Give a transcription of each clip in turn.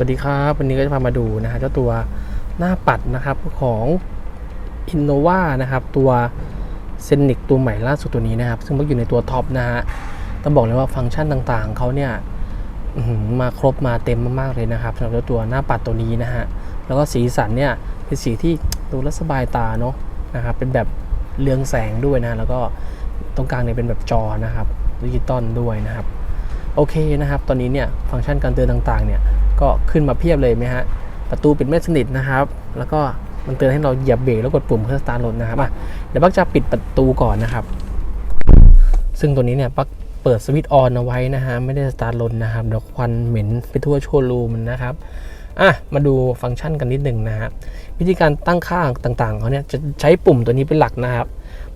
วัสดีครับ วันนี้ก็จะพามาดูนะฮะเจ้าตัวหน้าปัดนะครับของ Innova นะครับ ตัวเซนิกตัวใหม่ล่าสุดตัวนี้นะครับ ซึ่งมันอยู่ในตัวท็อปนะฮะต้องบอกเลยว่าฟังก์ชันต่างๆเขาเนี่ยมาครบมาเต็มมากๆเลยนะครับสำหรับเจ้าตัวหน้าปัดตัวนี้นะฮะแล้วก็สีสันเนี่ยเป็นสีที่ดูแลสบายตาเนาะนะครับเป็นแบบเรืองแสงด้วยนะ แล้วก็ตรงกลางเนี่ยเป็นแบบจอนะครับดิจิตอลด้วยนะครับโอเคนะครับ ตอนนี้เนี่ยฟังก์ชันการเตือนต่างๆเนี่ย ก็ขึ้นมาเพียบเลยไหมฮะ ประตูปิดไม่สนิทนะครับ แล้วก็มันเตือนให้เราเหยียบเบรกแล้วกดปุ่มเพื่อสตาร์ทรถนะครับอะเดี๋ยวปักจะปิดประตูก่อนนะครับ ซึ่งตัวนี้เนี่ยปักเปิดสวิตช์ออนเอาไว้นะฮะ ไม่ได้สตาร์ทรถนะครับ เดี๋ยวควันเหม็นไปทั่วโชว์รูมนะครับอะมาดูฟังก์ชันกันนิดหนึ่งนะฮะวิธีการตั้งค่าต่างๆเขาเนี่ยจะใช้ปุ่มตัวนี้เป็นหลักนะครับ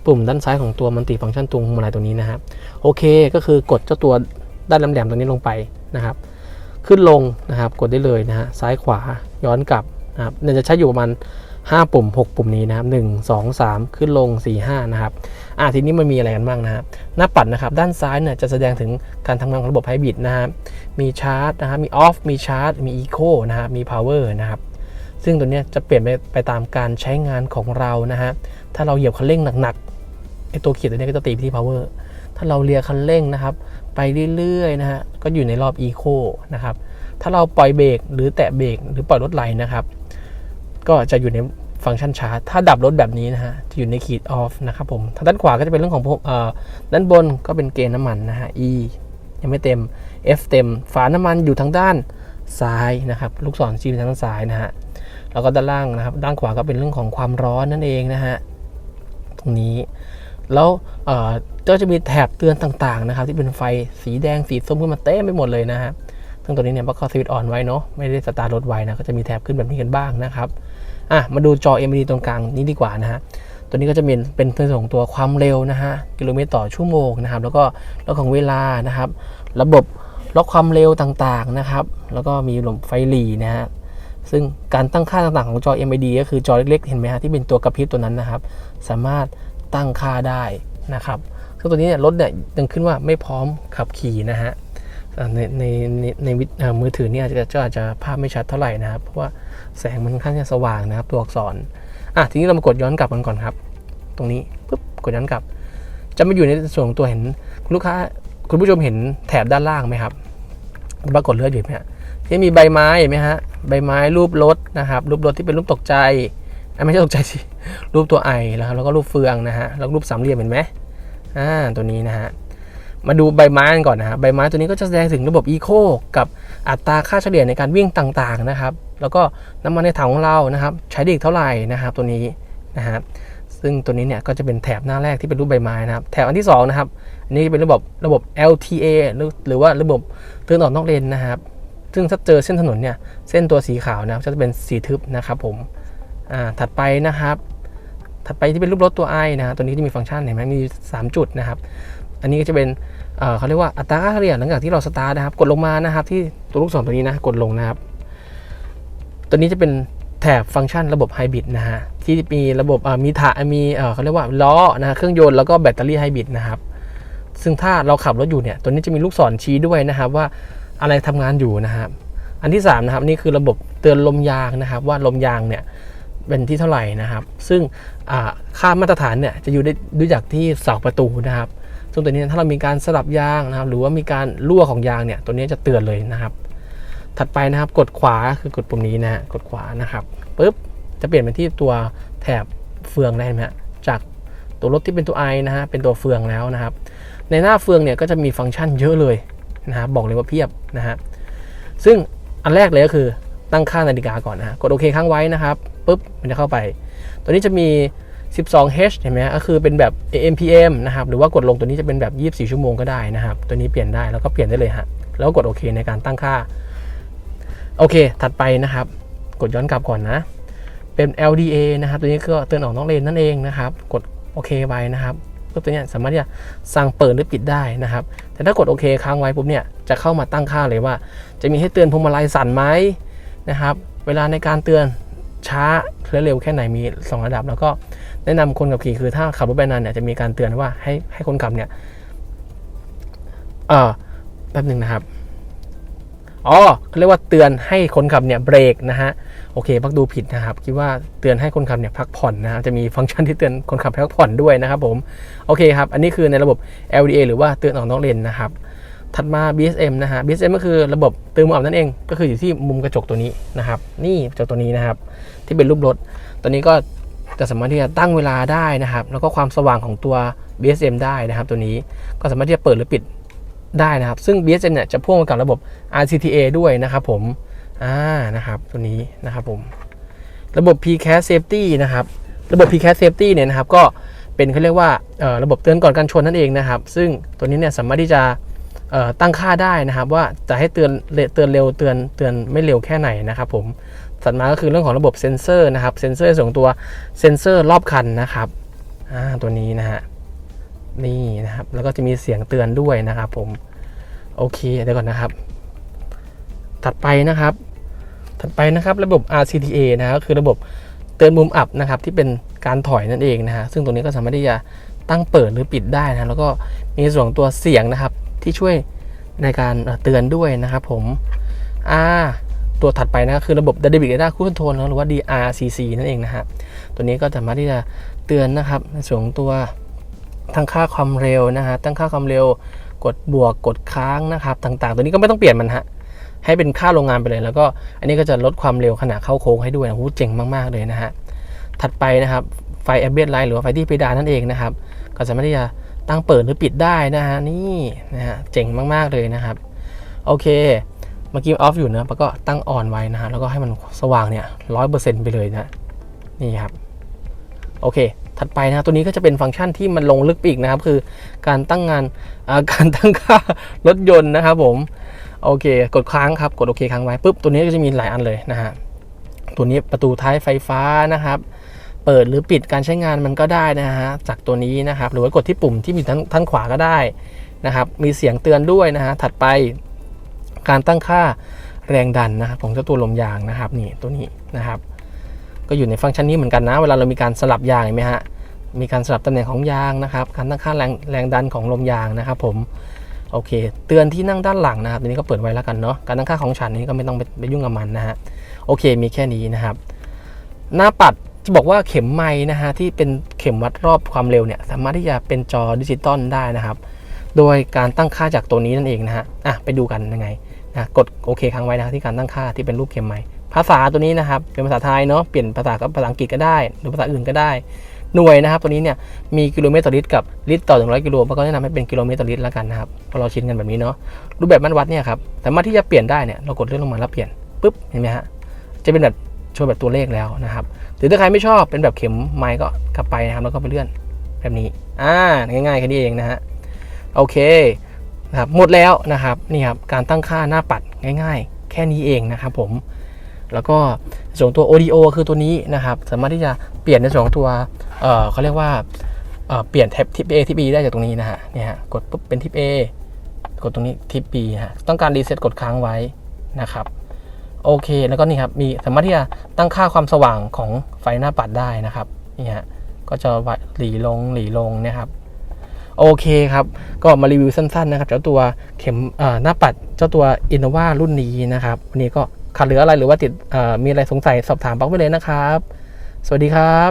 ปุ่มด้านซ้ายของตัวมันติฟังก์ชันตัวพวงมาลัยตัวนี้นะครับโอเคก็คือกดเจ้าตัวด้านแหลมๆตรงนี้ลงไปนะครับ ขึ้นลงนะครับ กดได้เลยนะฮะซ้ายขวาย้อนกลับนะครับเนี่ยจะใช้อยู่ประมาณ5ปุ่ม 6 ปุ่มนี้นะครับ 1 2 3 ขึ้นลง 4 5 นะครับ อะทีนี้มันมีอะไรกันบ้างนะครับ หน้าปัดนะครับ ด้านซ้ายเนี่ยจะแสดงถึงการทำงานของระบบไฮบริดนะครับ มีชาร์จนะครับ มีออฟ มีชาร์จ มีอีโคนะครับ มีพาวเวอร์นะครับ ซึ่งตัวเนี้ยจะเปลี่ยนไปไปตามการใช้งานของเรานะฮะ ถ้าเราเหยียบคันเร่งหนักๆ ไอตัวขีดตัวนี้ก็จะตีไปที่ power ถ้าเราเลียคันเร่งนะครับ ไปเรื่อยๆนะฮะก็อยู่ในรอบ Eco นะครับถ้าเราปล่อยเบรกหรือแตะเบรกหรือปล่อยรถไหลนะครับ ก็จะอยู่ในฟังก์ชันชาร์จถ้าดับรถแบบนี้นะฮะจะอยู่ในขีด off นะครับผมทางด้านขวาก็จะเป็นเรื่องของพวกเอ่อด้านบนก็เป็นเกณฑ์น้ำมันนะฮะ E ยังไม่เต็ม F เต็ม ฝาน้ำมันอยู่ทางด้านซ้ายนะครับลูกศรชี้ไปทางด้านซ้ายนะฮะแล้วก็ด้านล่างนะครับ ด้านขวาก็เป็นเรื่องของความร้อนนั่นเองนะฮะตรงนี้ แล้วเอ่อก็จะมีแถบเตือนต่างๆนะครับที่เป็นไฟสีแดงสีส้มขึ้นมาเต็มไปหมดเลยนะฮะซึ่งตัวนี้เนี่ยปักก็สวิตช์ออนไว้เนาะไม่ได้สตาร์ทรถไว้นะก็จะมีแถบขึ้นแบบนี้กันบ้างนะครับอะมาดูจอ LED ตรงกลางนี้ดีกว่านะฮะตัวนี้ก็จะเป็นเป็นในส่วนของตัวความเร็วนะฮะกิโลเมตรต่อชั่วโมงนะครับแล้วก็เรื่องของเวลานะครับ ระบบล็อกความเร็วต่างๆนะครับ แล้วก็มีหลมไฟหลีนะฮะซึ่งการตั้งค่าต่างๆของจอ LED ก็คือจอเล็กๆ เห็นไหมฮะที่เป็นตัวกระพริบตัวนั้นนะครับ สามารถ ตั้งค่าได้นะครับซึ่งตัวนี้เนี่ยรถเนี่ยยังขึ้นว่าไม่พร้อมขับขี่นะฮะในในในในวิมือถือเนี่ยอาจจะจะอาจจะภาพไม่ชัดเท่าไหร่นะครับ เพราะว่าแสงมันค่อนข้างจะสว่างนะครับ ตัวอักษรอะทีนี้เรามากดย้อนกลับกันก่อนครับ ตรงนี้ปุ๊บกดย้อนกลับ จะมาอยู่ในส่วนของตัวเห็นคุณลูกค้าคุณผู้ชมเห็นแถบด้านล่างไหมครับปรากฏเลือดอยู่ไหมฮะที่มีใบไม้เห็นไหมฮะใบไม้รูปรถนะครับ รูปรถที่เป็นรูปตกใจ ไม่ใช่ตกใจสิ รูปตัวไอแล้วครับแล้วก็รูปเฟืองนะฮะ แล้วรูปสามเหลี่ยมเห็นไหมอ่า ตัวนี้นะฮะ มาดูใบไม้กันก่อนนะฮะ ใบไม้ตัวนี้ก็จะแสดงถึงระบบอีโคกับอัตราค่าเฉลี่ยในการวิ่งต่างๆนะครับ แล้วก็น้ำมันในถังของเรานะครับ ใช้ได้อีกเท่าไหร่นะครับ ตัวนี้นะฮะ ซึ่งตัวนี้เนี่ยก็จะเป็นแถบหน้าแรกที่เป็นรูปใบไม้นะครับ แถบอันที่สองนะครับ อันนี้เป็นระบบระบบ LTA หรือหรือว่าระบบเตือนออกนอกเลนนะครับ ซึ่งถ้าเจอเส้นถนนเนี่ย เส้นตัวสีขาวนะจะเป็นสีทึบนะครับผม อ่าถัดไปนะครับ ถัดไปที่เป็นรูปรถตัว i นะฮะตัวนี้จะมีฟังก์ชันเห็นไหมมี 3 จุดนะครับ อันนี้ก็จะเป็นเขาเรียกว่าอัตราค่าเฉลี่ยหลังจากที่เราสตาร์ทนะครับ กดลงมานะครับ ที่ตัวลูกศรตัวนี้นะกดลงนะครับ ตัวนี้จะเป็นแถบฟังก์ชันระบบไฮบริดนะฮะที่มีระบบมีถามีเขาเรียกว่าล้อนะเครื่องยนต์แล้วก็แบตเตอรี่ไฮบริดนะครับ ซึ่งถ้าเราขับรถอยู่เนี่ย ตัวนี้จะมีลูกศรชี้ด้วยนะครับ ว่าอะไรทำงานอยู่นะครับ อันที่3นะครับนี่คือระบบเตือนลมยางนะครับ ว่าลมยางเนี่ย เป็นที่เท่าไหร่นะครับ ซึ่งค่ามาตรฐานเนี่ยจะอยู่ได้ดูจากที่เสาประตูนะครับ ซึ่งตัวนี้ถ้าเรามีการสลับยางนะครับ หรือว่ามีการรั่วของยางเนี่ยตัวนี้จะเตือนเลยนะครับ ถัดไปนะครับกดขวาคือกดปุ่มนี้นะฮะกดขวานะครับปุ๊บจะเปลี่ยนเป็นที่ตัวแถบเฟืองได้ไหมฮะจากตัวรถที่เป็นตัว i นะฮะเป็นตัวเฟืองแล้วนะครับ ในหน้าเฟืองเนี่ยก็จะมีฟังก์ชันเยอะเลยนะครับบอกเลยว่าเพียบนะฮะซึ่งอันแรกเลยก็คือ ตั้งค่านาฬิกาก่อนนะกดโอเคค้างไว้นะครับปุ๊บมันจะเข้าไป ตัวนี้จะมี 12H เห็นไหมก็คือเป็นแบบ AM PM นะครับ หรือว่ากดลงตัวนี้จะเป็นแบบ 24 ชั่วโมงก็ได้นะครับ ตัวนี้เปลี่ยนได้แล้วก็เปลี่ยนได้เลยฮะ แล้วกดโอเคในการตั้งค่า โอเค ถัดไปนะครับ กดย้อนกลับก่อนนะ เป็น LDA นะครับ ตัวนี้ก็เตือนออกนอกเลนนั่นเองนะครับ กดโอเคไว้นะครับปุ๊บตัวเนี้ยสามารถที่จะสั่งเปิดหรือปิดได้นะครับ แต่ถ้ากดโอเคค้างไว้ปุ๊บเนี่ย จะเข้ามาตั้งค่าเลยว่า จะมีให้เตือนพวงมาลัยสั่นไหม นะครับ เวลาในการเตือนช้าหรือเร็วแค่ไหนมี 2 ระดับ แล้วก็แนะนำคนขับขี่คือถ้าขับรถไปนานเนี่ยจะมีการเตือนว่าให้ให้คนขับเนี่ยเออแป๊บหนึ่งนะครับอ๋อเขาเรียกว่าเตือนให้คนขับเนี่ยเบรกนะฮะโอเคพักดูผิดนะครับ คิดว่าเตือนให้คนขับเนี่ยพักผ่อนนะฮะจะมีฟังก์ชันที่เตือนคนขับให้พักผ่อนด้วยนะครับผมโอเคครับ อันนี้คือในระบบ LDA หรือว่าเตือนออกนอกเลนนะครับ ถัดมา BSM นะฮะ BSM ก็คือระบบเตือนมุมอบนั่นเอง ก็คืออยู่ที่มุมกระจกตัวนี้นะครับ นี่กระจกตัวนี้นะครับ ที่เป็นรูปรถ ตัวนี้ก็จะสามารถที่จะตั้งเวลาได้นะครับ แล้วก็ความสว่างของตัว BSM ได้นะครับ ตัวนี้ก็สามารถที่จะเปิดหรือปิดได้นะครับ ซึ่ง BSM เนี่ยจะพ่วงมากับระบบ RCTA ด้วยนะครับผม อ่า นะครับ ตัวนี้นะครับผม ระบบ PCAS Safety นะครับ ระบบ PCAS Safety เนี่ยนะครับ ก็เป็นเขาเรียกว่าระบบเตือนก่อนการชนนั่นเองนะครับ ซึ่งตัวนี้เนี่ยสามารถที่จะ ตั้งค่าได้นะครับ ว่าจะให้เตือนเตือนเร็วเตือนเตือนไม่เร็วแค่ไหนนะครับผมถัดมาก็คือเรื่องของระบบเซ็นเซอร์นะครับเซ็นเซอร์ส่งตัวเซ็นเซอร์รอบคันนะครับตัวนี้นะฮะนี่นะครับแล้วก็จะมีเสียงเตือนด้วยนะครับ ผมโอเคเดี๋ยวก่อนนะครับ ถัดไปนะครับ ถัดไปนะครับระบบ RCTA นะก็คือระบบเตือนมุมอับนะครับ ที่เป็นการถอยนั่นเองนะฮะซึ่งตัวนี้ก็สามารถที่จะตั้งเปิดหรือปิดได้นะแล้วก็มีส่วนตัวเสียงนะครับ ที่ช่วยในการเตือนด้วยนะครับผมอ่าตัวถัดไปนะคือระบบ Dynamic Data Control หรือว่า DRCC นั่นเองนะฮะ ตัวนี้ก็สามารถที่จะเตือนนะครับในส่วนของตัวตั้งค่าความเร็วนะฮะ ตั้งค่าความเร็ว กดบวก กดค้างนะครับ ต่างๆ ตัวนี้ก็ไม่ต้องเปลี่ยนมันฮะ ให้เป็นค่าโรงงานไปเลย แล้วก็อันนี้ก็จะลดความเร็วขณะเข้าโค้งให้ด้วยนะโอ้โหเจ๋งมากๆเลยนะฮะ ถัดไปนะครับ ไฟแอมเบียนไลท์หรือว่าไฟที่เพดานนั่นเองนะครับ ก็สามารถที่จะ ตั้งเปิดหรือปิดได้นะฮะนี่นะฮะเจ๋งมากๆเลยนะครับ โอเคเมื่อกี้ออฟอยู่นะแล้วก็ตั้งออนไว้นะฮะแล้วก็ให้มันสว่างเนี่ยร้อยเปอร์เซ็นต์ไปเลยนะนี่ครับโอเค ถัดไปนะครับตัวนี้ก็จะเป็นฟังก์ชันที่มันลงลึกไปอีกนะครับ คือการตั้งงานาการตั้งค่ารถยนต์นะครับผมโอเค กดค้างครับ กดโอเคค้างไว้ปุ๊บตัวนี้ก็จะมีหลายอันเลยนะฮะตัวนี้ประตูท้ายไฟฟ้านะครับ เปิดหรือปิดการใช้งานมันก็ได้นะฮะจากตัวนี้นะครับ หรือว่ากดที่ปุ่มที่มีทั้งท่านขวาก็ได้นะครับ มีเสียงเตือนด้วยนะฮะถัดไปการตั้งค่าแรงดันนะครับของเจ้าตัวลมยางนะครับนี่ตัวนี้นะครับ ก็อยู่ในฟังก์ชันนี้เหมือนกันนะ เวลาเรามีการสลับยางเห็นไหมฮะมีการสลับตำแหน่งของยางนะครับ การตั้งค่าแรงแรงดันของลมยางนะครับ ผมโอเค เตือนที่นั่งด้านหลังนะครับตัวนี้ก็เปิดไว้แล้วกันเนาะการตั้งค่าของฉันนี้ก็ไม่ต้องไปไปยุ่งกับมันนะฮะโอเคมีแค่นี้นะครับ หน้าปัด จะบอกว่าเข็มไม้นะฮะที่เป็นเข็มวัดรอบความเร็วเนี่ยสามารถที่จะเป็นจอดิจิตอลได้นะครับ โดยการตั้งค่าจากตัวนี้นั่นเองนะฮะอะไปดูกันยังไงนะกดโอเคค้างไว้นะที่การตั้งค่าที่เป็นรูปเข็มไม้ภาษาตัวนี้นะครับเป็นภาษาไทยเนาะเปลี่ยนภาษากับภาษาอังกฤษก็ได้ หรือภาษาอื่นก็ได้หน่วยนะครับ ตัวนี้เนี่ยมีกิโลเมตรต่อลิตรกับลิตรต่อ 100 กิโลมันก็แนะนำให้เป็นกิโลเมตรต่อลิตรแล้วกันนะครับพราะเราชินกันแบบนี้เนาะรูปแบบมันวัดเนี่ยครับสามารถที่จะเปลี่ยนได้เนี่ยเรากดเลื่อนลงมาแล้วเปลี่ยนปุ๊บเห็นไหมฮะจะเป็นแบบ ช่ว์แบบตัวเลขแล้วนะครับหรือถ้าใครไม่ชอบเป็นแบบเข็มไม้ก็กลับไปนะครับแล้วก็ไปเลื่อนแบบนี้อ่าง่ายๆแค่นี้เองนะฮะโอเคนะครับหมดแล้วนะครับนี่ครับการตั้งค่าหน้าปัดง่าย ๆ แค่นี้เองนะครับผมแล้วก็ส่วนของตัว audio คือตัวนี้นะครับ สามารถที่จะเปลี่ยนในส่วนของตัวเออเขาเรียกว่าเเปลี่ยนแท็บทิป A ทิป B ได้จากตรงนี้นะฮะเนี่ยฮะกดปุ๊บเป็นทิป A กดตรงนี้ทิป B ฮะต้องการรีเซ็ตกดค้างไว้นะครับ โอเค แล้วก็นี่ครับมีสามารถที่จะตั้งค่าความสว่างของไฟหน้าปัดได้นะครับนี่ฮะก็จะหลีลงหลีลงนะครับโอเคครับ ก็มารีวิวสั้นๆนะครับ เจ้าตัวเข็มหน้าปัดเจ้าตัว Innova รุ่นนี้นะครับ วันนี้ก็ขาดเหลืออะไรหรือว่าติดมีอะไรสงสัยสอบถามปักไว้เลยนะครับ สวัสดีครับ